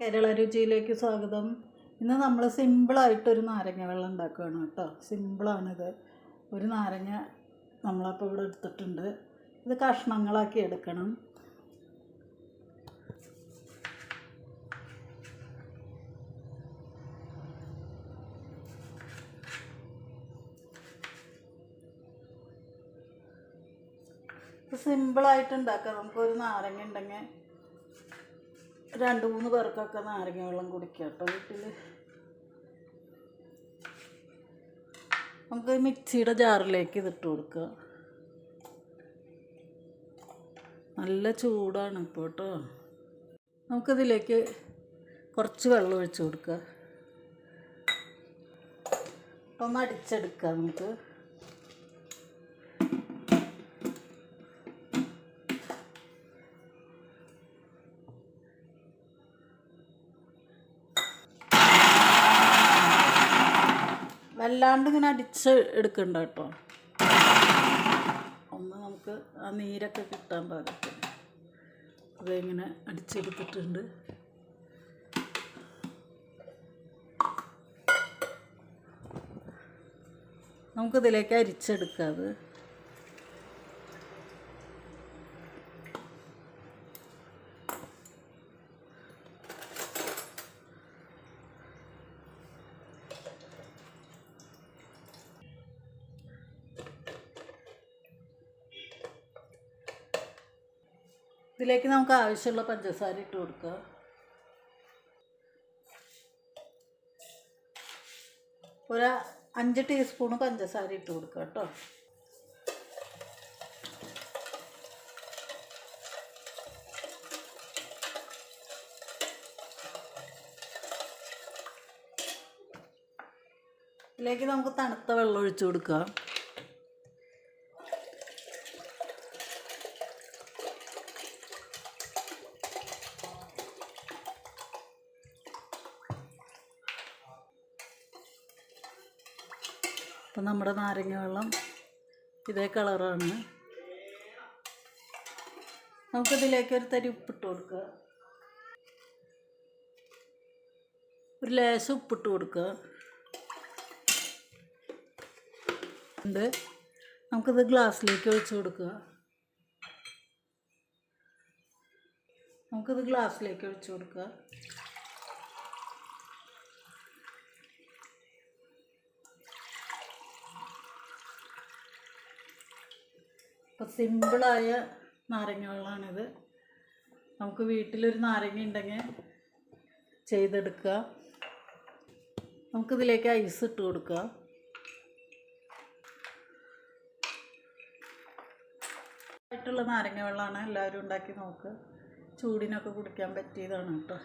കേരള രുചിയിലേക്ക് സ്വാഗതം. ഇന്ന് നമ്മൾ സിമ്പിളായിട്ടൊരു നാരങ്ങ വെള്ളം ഉണ്ടാക്കുകയാണ് കേട്ടോ. സിമ്പിളാണിത്. ഒരു നാരങ്ങ നമ്മളപ്പോൾ ഇവിടെ എടുത്തിട്ടുണ്ട്. ഇത് കഷ്ണങ്ങളാക്കി എടുക്കണം. സിമ്പിളായിട്ട് ഉണ്ടാക്കാം. നമുക്കൊരു നാരങ്ങ ഉണ്ടെങ്കിൽ രണ്ട് മൂന്ന് പേർക്കൊക്കെ നാരങ്ങ വെള്ളം കുടിക്കാം കേട്ടോ വീട്ടിൽ നമുക്ക് മിക്സിയുടെ ജാറിലേക്ക് ഇതിട്ട് കൊടുക്കുക നല്ല ചൂടാണ് ഇപ്പോൾ കേട്ടോ. നമുക്കിതിലേക്ക് കുറച്ച് വെള്ളം ഒഴിച്ച് കൊടുക്കുക ഒന്ന് അടിച്ചെടുക്കാം നമുക്ക്. വല്ലാണ്ട് ഇങ്ങനെ അടിച്ച് എടുക്കണ്ട കേട്ടോ. ഒന്ന് നമുക്ക് ആ നീരൊക്കെ കിട്ടാൻ പാകത്തിന്. അതിങ്ങനെ അടിച്ചെടുത്തിട്ടുണ്ട്. നമുക്കിതിലേക്ക് അരിച്ചെടുക്കാം അത്. ഇതിലേക്ക് നമുക്ക് ആവശ്യമുള്ള പഞ്ചസാര ഇട്ട് കൊടുക്കുക ഒരു അഞ്ച് ടീസ്പൂണ് പഞ്ചസാര ഇട്ട് കൊടുക്കുക കേട്ടോ. ഇതിലേക്ക് നമുക്ക് തണുത്ത വെള്ളം ഒഴിച്ചു കൊടുക്കാം. അപ്പം നമ്മുടെ നാരങ്ങ വെള്ളം ഇതേ കളറാണ്. നമുക്കിതിലേക്ക് ഒരു തരി ഉപ്പിട്ട് കൊടുക്കുക. ഒരു ലേശം ഉപ്പിട്ട് കൊടുക്കുക. ഉണ്ട്. നമുക്കിത് ഗ്ലാസ്സിലേക്ക് ഒഴിച്ച് കൊടുക്കുക. നമുക്കിത് ഗ്ലാസ്സിലേക്ക് ഒഴിച്ച് കൊടുക്കുക. അപ്പോൾ സിമ്പിളായ നാരങ്ങ വെള്ളമാണിത് നമുക്ക് വീട്ടിലൊരു നാരങ്ങ ഉണ്ടെങ്കിൽ ചെയ്തെടുക്കുക. നമുക്കിതിലേക്ക് ഐസ് ഇട്ട് കൊടുക്കുക. ആയിട്ടുള്ള നാരങ്ങ വെള്ളമാണ് എല്ലാവരും ഉണ്ടാക്കി നോക്കുക. ചൂടിനൊക്കെ കുടിക്കാൻ പറ്റിയതാണ് കേട്ടോ.